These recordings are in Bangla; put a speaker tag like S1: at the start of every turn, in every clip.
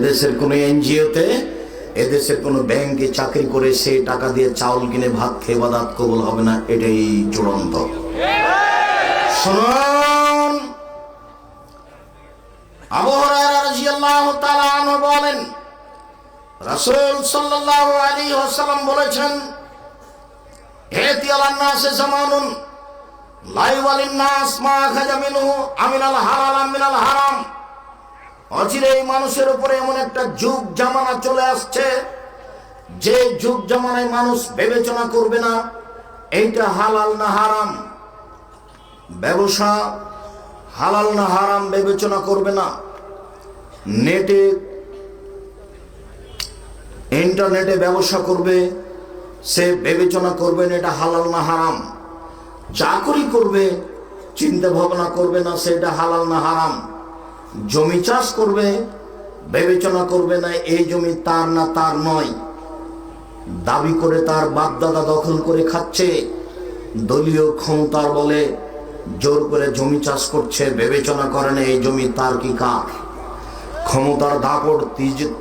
S1: এদেশের কোনো এনজিওতে, এদেশের কোনো ব্যাংকে চাকরি করে সে টাকা দিয়ে চাউল কিনে ভাত খেয়ে বাদাত কবুল হবে না, এটাই চূড়ান্ত। বলেন, রাসূল সাল্লাল্লাহু আলাইহি ওয়াসাল্লাম বলেছেন হেতি আলান নাসে জামানুন লাই ওয়ালিন নাস মা খাজা আমিনাল আমিনাল হারাম। অচিরে এই মানুষের উপরে এমন একটা যুগ জামানা চলে আসছে, যে যুগ জামানায় মানুষ বিবেচনা করবে না, এইটা হালাল না হারাম। ব্যবসা হালাল না হারাম বিবেচনা করবে না। নেটে, ইন্টারনেটে ব্যবসা করবে, সে বিবেচনা করবে না এটা হালাল না হারাম। চাকরি করবে চিন্তা ভাবনা করবে না সেটা হালাল না হারাম। জমি চাষ করবে, বিবেচনা করবে না, এই জমি তার না তার নয়। দাবি করে তার বাপদাদা দখল করে খাচ্ছে। দলীয় ক্ষমতার বলে জোর করে জমি চাষ করছে, বিবেচনা করে না, এই জমি তার কি কার? ক্ষমতার দাপট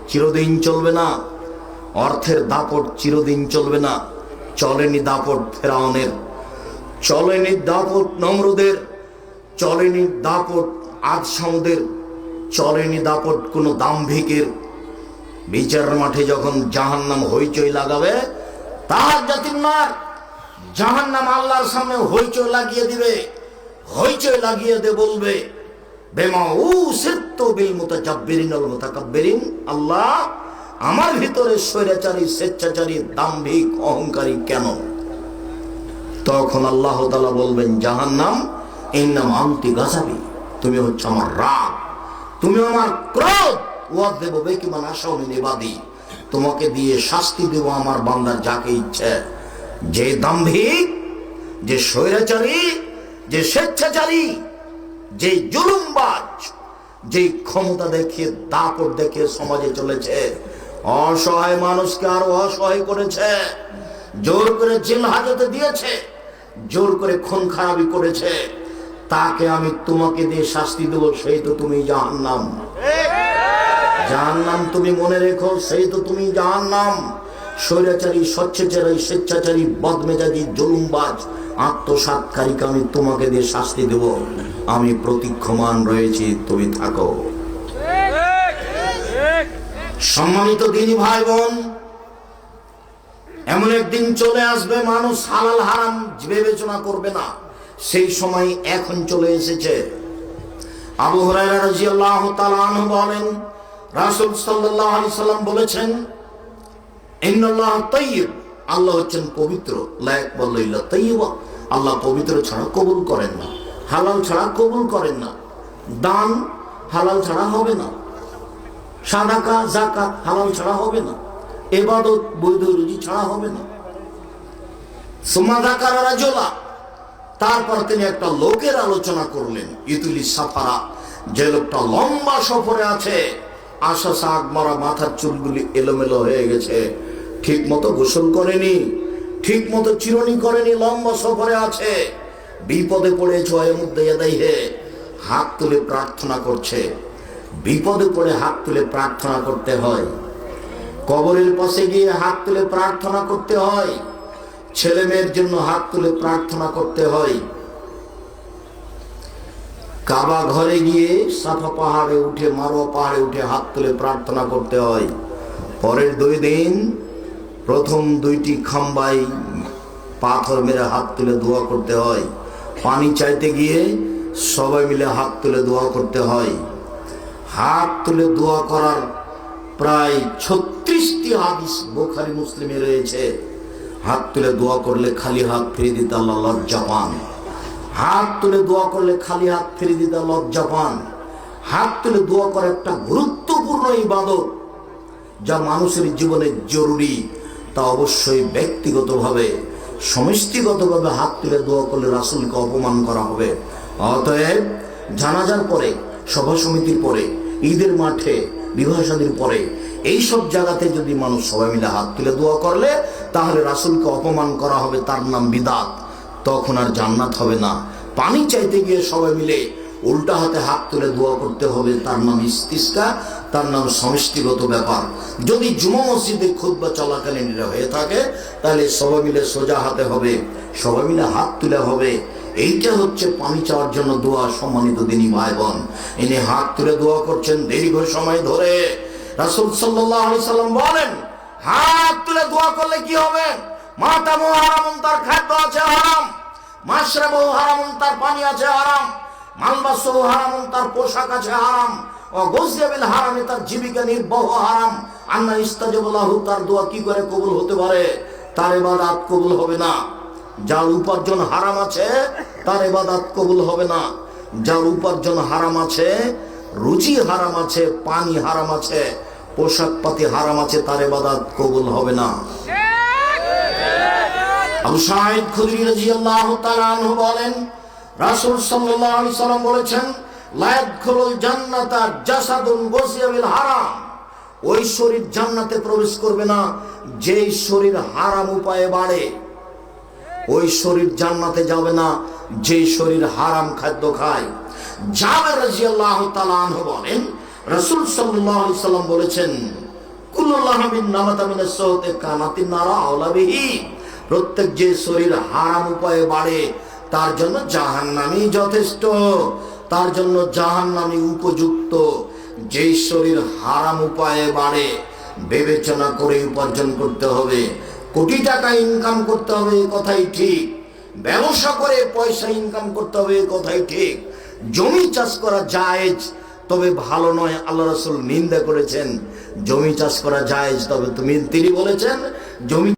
S1: চিরদিন চলবে না, অর্থের দাপট চিরদিন চলবে না, চলেনি দাপট ফেরাউনের। চলেনি দাপট নমরুদের, চলেনি দাপট আজ আদসামদের চলেনি দাপট কোনো দাম্ভিকের। বিচার মাঠে যখন জাহান নাম হইচই লাগাবে তার জাতির মার জাহান নাম আল্লাহর সামনে হইচই লাগিয়ে দিবে, হইচই লাগিয়ে দে বলবে, বেমা উ সেত্ত বিল মুতাজাব্বিরিন আল মুতাকাব্বিরিন। আল্লাহ, আমার ভিতরে স্বৈরাচারী, স্বেচ্ছাচারী, দাম্ভিক, অহংকারী কেন? তখন আল্লাহ তালা বলবেন, জাহান্নাম এই নাম আন্তি গাছাবি তুমি হচ্ছে আমার রাগ তুমি আমার ক্রোধ। ওয়াদ দেব বেকিমান আসামি নিবাদী তোমাকে দিয়ে শাস্তি দেব আমার বান্দার যাকে ইচ্ছে। যে দাম্ভিক, যে স্বৈরাচারী, যে স্বেচ্ছাচারী, যে জুলুমবাজ, যে ক্ষমতা দেখিয়ে দাপট দেখে সমাজে চলেছে, অসহায় মানুষকে আরও অসহায় করেছে, জোর করে জেল হাজতে দিয়েছে, জোর করে খুন খারাপি করেছে তাকে আমি তোমাকে দিয়ে শাস্তি দেবো, সেই তো তুমি জাহান্নাম। জাহান্নাম তুমি মনে রেখো, সেই তো তুমি জাহান্নাম। স্বৈরাচারী, স্বচ্ছাচারী, স্বেচ্ছাচারী, বদমেজাজি, জুলুমবাজ আত্মসাতকারীকে আমি তোমাকে দিয়ে শাস্তি দেব। আমি প্রতীক্ষমান রয়েছি, তুমি থাকো। সম্মানিত দিনী ভাই বোন এমন একদিন চলে আসবে, মানুষ হালাল হারাম বিবেচনা করবে না। সেই সময় এখন চলে এসেছে। আবু হুরায়রা রাদিয়াল্লাহু তাআলা বলেন, রাসূল সাল্লাল্লাহু আলাইহি সাল্লাম বলেছেন, ইন্নাল্লাহ তাইয়্যিব আল্লাহ হচ্ছেন পবিত্র। লা ইয়াকবালু ইল্লা আল্লাহ পবিত্র ছাড়া কবুল করেন না। হালাল ছাড়া কবুল করেন না। দান হালাল ছাড়া হবে না। সাদাকা জাকাত হালাল ছাড়া হবে না। এবাদত বৈধ রুজি ছাড়া হবে না। সুমাদাকার রাজলা তারপর তিনি একটা লোকের আলোচনা করলেন, ইতুলি সাফারা, যে লোকটা লম্বা সফরে আছে। আশা শাক মারা মাথার চুলগুলি এলোমেলো হয়ে গেছে। ঠিক মতো গোসল করেনি, ঠিক মতো চিরনি করেনি, লম্বা সফরে আছে। বিপদে পড়ে এর মধ্যে এদাই হে হাত তুলে প্রার্থনা করছে। বিপদে পড়ে হাত তুলে প্রার্থনা করতে হয়। কবরের পাশে গিয়ে হাত তুলে প্রার্থনা করতে হয়। ছেলে মেয়ের জন্য হাত তুলে প্রার্থনা করতে হয়। কাবা ঘরে গিয়ে সাফা পাহাড়ে উঠে, মারোয়া পাহাড়ে উঠে হাত তুলে প্রার্থনা করতে হয়। পরের দুই দিন প্রথম দুইটি খাম্বাই পাথর মেরে হাত তুলে দোয়া করতে হয়। পানি চাইতে গিয়ে সবাই মিলে হাত তুলে দোয়া করতে হয়। হাত তুলে দোয়া করার প্রায় ছত্রিশটি হাদিস বোখারি মুসলিমে রয়েছে। হাত তুলে দোয়া করলে খালি হাত ফিরে দিতে আল্লাহ লজ্জা পান। হাত তুলে দোয়া করলে খালি হাত ফিরে দিতে লজ্জা পান। হাত তুলে দোয়া করা একটা গুরুত্বপূর্ণ ইবাদত যা মানুষের জীবনে জরুরি। তা অবশ্যই ব্যক্তিগতভাবে, সমষ্টিগতভাবে হাত তুলে দোয়া করলে রাসুলকে অপমান করা হবে। অতএব, জানাজার পরে, সভা সমিতির পরে, ঈদের মাঠে বিবাহ শাদীর পরে এই সব জায়গাতে যদি মানুষ সবাই মিলে হাত তুলে দোয়া করলে, তাহলে রাসুলকে অপমান করা হবে, তার নাম বিদাত। তখন আর জান্নাত হবে না। পানি চাইতে গিয়ে সবাই মিলে উল্টা হাতে হাত তুলে দোয়া করতে হবে, তার নাম ইস্তিস্কা, তার নাম সমষ্টিগত ব্যাপার। যদি জুমা মসজিদে খুদ্া চলাকালীন হয়ে থাকে, তাহলে সবাই মিলে সোজা হাতে হবে, সবাই মিলে হাত তুলে হবে। এইটা হচ্ছে পানি চাওয়ার জন্য দোয়া সম্মানিত দিনী ভাই বোন ইনি হাত তুলে দোয়া করছেন দীর্ঘ সময় ধরে। রাসুল সাল্লাহ সাল্লাম বলেন, হাত তুলে দোয়া করলে কি হবে? মাতামো হারাম তার খাদ্য আছে হারাম। মাশরাবু হারাম তার পানি আছে হারাম। মালবাসু হারাম তার পোশাক আছে হারাম। ও গোসিয়াবিল হারামে, তার জীবিকা নির্বাহ হারাম। আন্না ইস্তাজবুল্লাহু তার দোয়া কি করে কবুল হতে পারে? তার ইবাদত কবুল হবে না। যার উপার্জন হারাম আছে, তার ইবাদত কবুল হবে না। যার উপার্জন হারাম আছে, রুচি হারাম আছে, পানি হারাম আছে, পোশাক পাতি হারাম আছে, তার ইবাদত কবুল হবে না। বলেন বলেছেন হারাম। ওই শরীর জান্নাতে প্রবেশ করবে না, যেই শরীর হারাম উপায়ে বাড়ে। ওই শরীর জান্নাতে যাবে না, যেই শরীর হারাম খাদ্য খায়। জাবের রাদিয়াল্লাহু তাআলা আনহু বলেন, রাসূল আলাইহি সাল্লাম বলেছেন প্রত্যেক যে শরীর হারাম উপায়ে বাড়ে, তার জন্য জাহান্নামই যথেষ্ট, তার জন্য জাহান্নামই উপযুক্ত। যেই শরীর হারাম উপায়ে বাড়ে, বিবেচনা করে উপার্জন করতে হবে। কোটি টাকা ইনকাম করতে হবে কথাই ঠিক। ব্যবসা করে পয়সা ইনকাম করতে হবে কথাই ঠিক। জমি চাষ করা জায়েজ, তবে ভালো নয়, আল্লাহ রসুল নিন্দা করেছেন। জমি চাষ করা জায়েজ, তবে তুমি তিনি বলেছেন, জমি